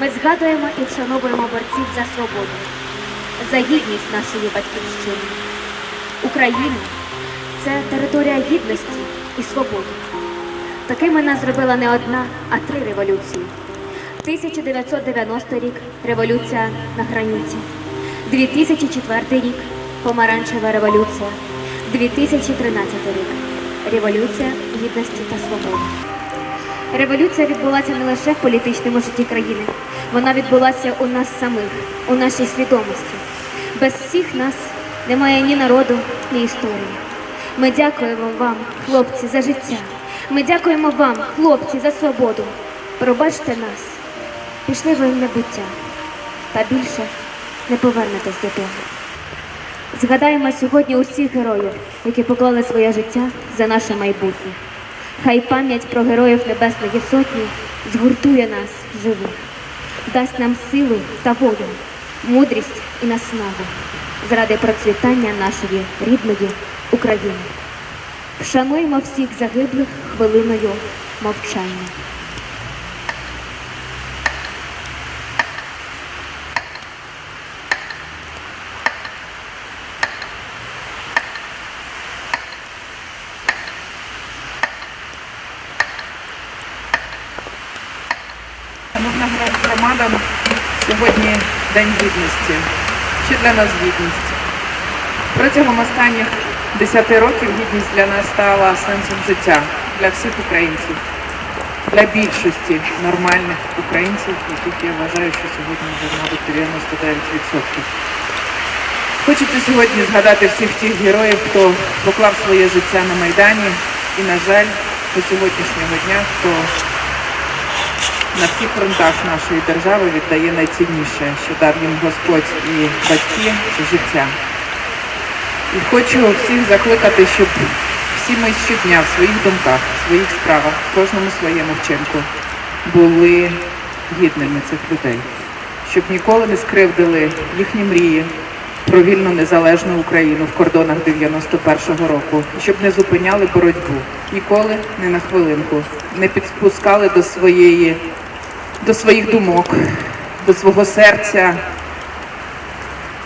Ми згадуємо і вшановуємо борців за свободу, за гідність нашої батьківщини. Україна це територія гідності і свободи. Такими нас зробила не одна, а три революції. 1990 рік революція на границі. 2004 рік помаранчева революція. 2013 рік революція гідності та свободи. Революція відбулася не лише в політичному житті країни, вона відбулася у нас самих, у нашій свідомості. Без всіх нас немає ні народу, ні історії. Ми дякуємо вам, хлопці, за життя. Ми дякуємо вам, хлопці, за свободу. Пробачте нас. Пішли ви в небуття, та більше не повернетесь додому. Згадаємо сьогодні усіх героїв, які поклали своє життя за наше майбутнє. Хай пам'ять про героїв Небесної Сотні згуртує нас живих, дасть нам силу та волю, мудрість і наснагу заради процвітання нашої рідної України. Вшануємо всіх загиблих хвилиною мовчання. Шановна гра- громада, сьогодні День гідності. Що для нас гідність? Протягом останніх 10 років гідність для нас стала сенсом життя для всіх українців, для більшості нормальних українців, яких я вважаю, що сьогодні вже, мабуть, 99%. Хочеться сьогодні згадати всіх тих героїв, хто поклав своє життя на Майдані і, на жаль, до сьогоднішнього дня, хто на всіх фронтах нашої держави віддає найцінніше, що дав їм Господь і батьки життя. І хочу всіх закликати, щоб всі ми щодня в своїх думках, в своїх справах, в кожному своєму вчинку були гідними цих людей, щоб ніколи не скривдили їхні мрії про вільну незалежну Україну в кордонах 91-го року, щоб не зупиняли боротьбу, ніколи не на хвилинку, не підспускали до своєї до своїх думок, до свого серця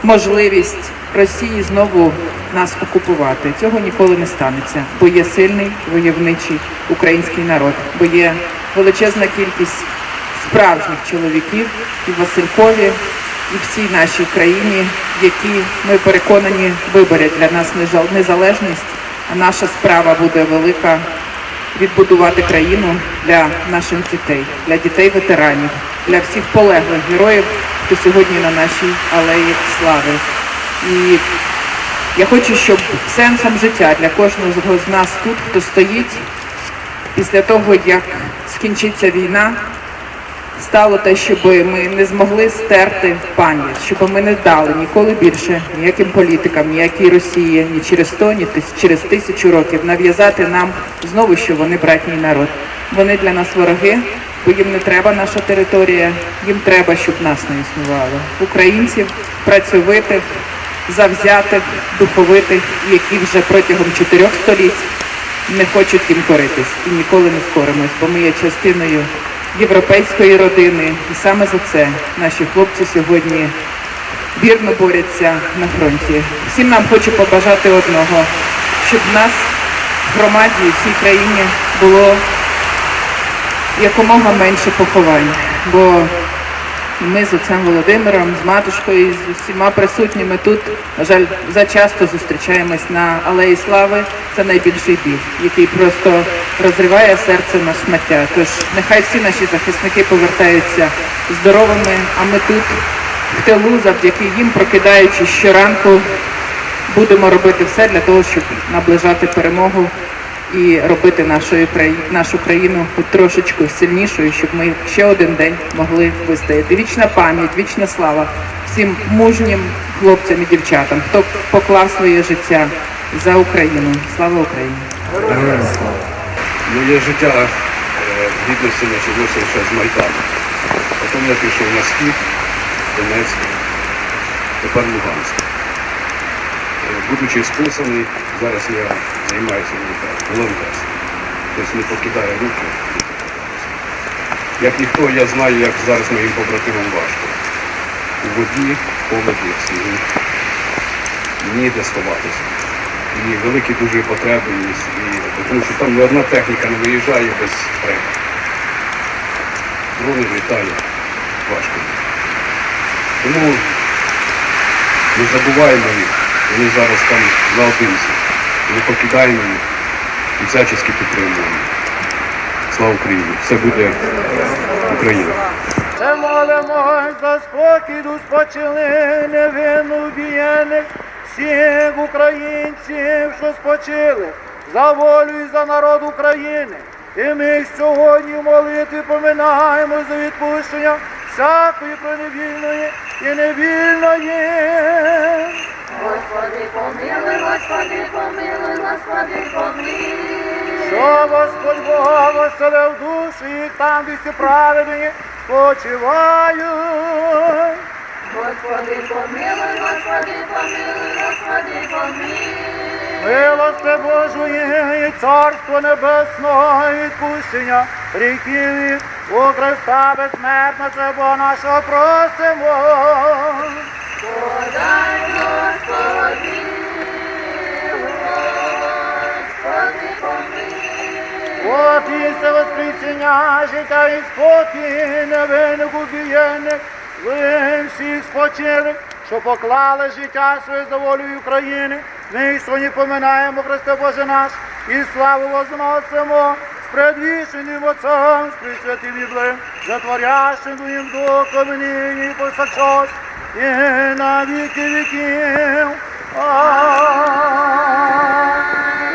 можливість Росії знову нас окупувати. Цього ніколи не станеться, бо є сильний войовничий український народ, бо є величезна кількість справжніх чоловіків і Василькові, і всій нашій країні, які ми переконані виборять для нас незалежність, а наша справа буде велика відбудувати країну для наших дітей, для дітей ветеранів, для всіх полеглих героїв, хто сьогодні на нашій алеї слави. І я хочу, щоб сенсом життя для кожного з нас тут, хто стоїть після того, як скінчиться війна, стало те, щоб ми не змогли стерти пам'ять, щоб ми не дали ніколи більше ніяким політикам, ніякій Росії, ні через сто, ні через тисячу років нав'язати нам знову, що вони братній народ. Вони для нас вороги, бо їм не треба наша територія, їм треба, щоб нас не існувало. Українців працьовитих, завзятих, духовитих, які вже протягом чотирьох століть не хочуть їм коритись і ніколи не скоримось, бо ми є частиною європейської родини. І саме за це наші хлопці сьогодні вірно борються на фронті. Всім нам хочу побажати одного, щоб в нас в громаді і всій країні було якомога менше поховань. Бо ми з отцем Володимиром, з матушкою, з усіма присутніми тут, на жаль, зачасто зустрічаємось на Алеї Слави. Це найбільший біль, який просто розриває серце на шмаття. Тож нехай всі наші захисники повертаються здоровими, а ми тут, в тилу, завдяки їм, прокидаючись щоранку, будемо робити все для того, щоб наближати перемогу і робити краї- нашу країну хоч трошечку сильнішою, щоб ми ще один день могли вистояти. Вічна пам'ять, вічна слава всім мужнім хлопцям і дівчатам, хто поклав своє життя за Україну. Слава Україні! Героям слава. Моє життя е, гідності почалося ще з Майдану. Потім я пішов на схід, Донецьк, тепер Луганськ. Е, Будучи списаний, зараз я займаюся волонтерством. Тобто не покидаю руки. Як ніхто, я знаю, як зараз моїм побратимам важко. У воді, в холоді, в снігу. Ніде сховатися. І великі дуже потреби, і, і, тому що там одна техніка не виїжджає без треба. Дрони літають важко. Тому не забуваємо їх, вони зараз там наодинці. Не покидаємо їх і всячески підтримуємо. Слава Україні! Все буде Україна! Ще молимось за спокій, спочили невинно убієних всіх українців, що спочили за волю і за народ України. І ми сьогодні в молитві поминаємо за відпущення всякої проневільної і невільної. Господи, помилуй, Господи, помилуй, Господи, помилуй. Що Господь Бог оселив душі їх там, де всі праведні спочивають. Господи, помилуй, Господи, помилуй, Господи, помилуй. Милости Божої і Царство Небесного і відпущення ріків у Христа безсмертно Бога нашого просимо. Подай, Господи, Господи, помилуй. От і це воскресіння, життя і спокій, невинних убієнних, ви всіх спочили, що поклали життя своє за волю України. Ми сьогодні поминаємо, Христе Боже наш, і славу возносимо з предвіченим Отцем, з Пресвятим Біблем, затворящим Твоїм Духом нині і повсякчас, і на віки віків.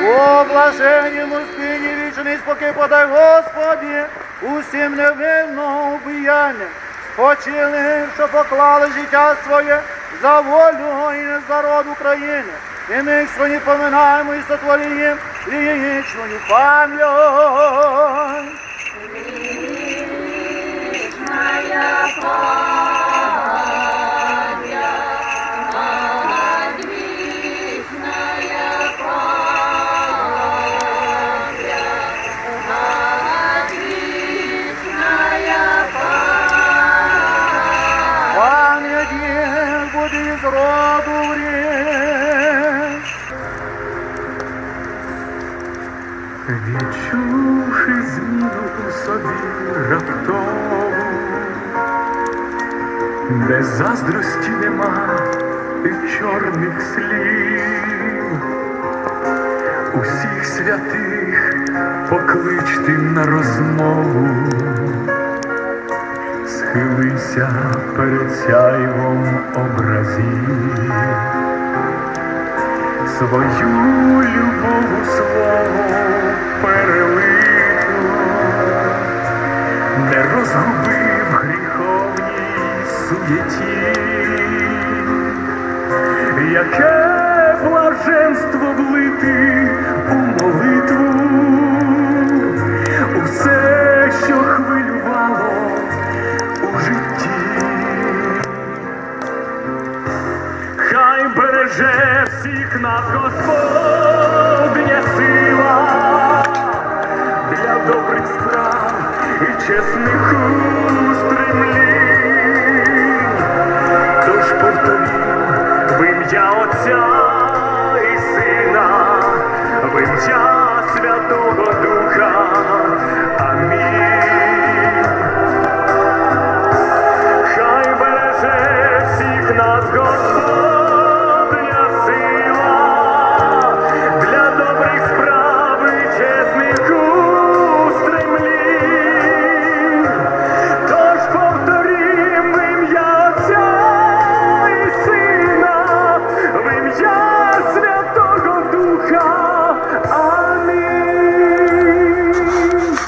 О, блаженному спині вічний спокій подай, Господі, усім невинно убіянням, спочилим, що поклали життя своє за волю і за род України. І ми сьогодні поминаємо і сотворюємо вічною пам'ять. Пам'ять Відчувши зміну собі раптову, де заздрості нема і чорних слів, усіх святих покличте на розмову, схилися перед сяйвом образів свою любов у слово перелиту, не розгубив гріховній суєті, яке блаженство влити у молитву, береже всіх нас Господня сила для добрих справ і чесних устремлів. Тож повторів в ім'я Отця.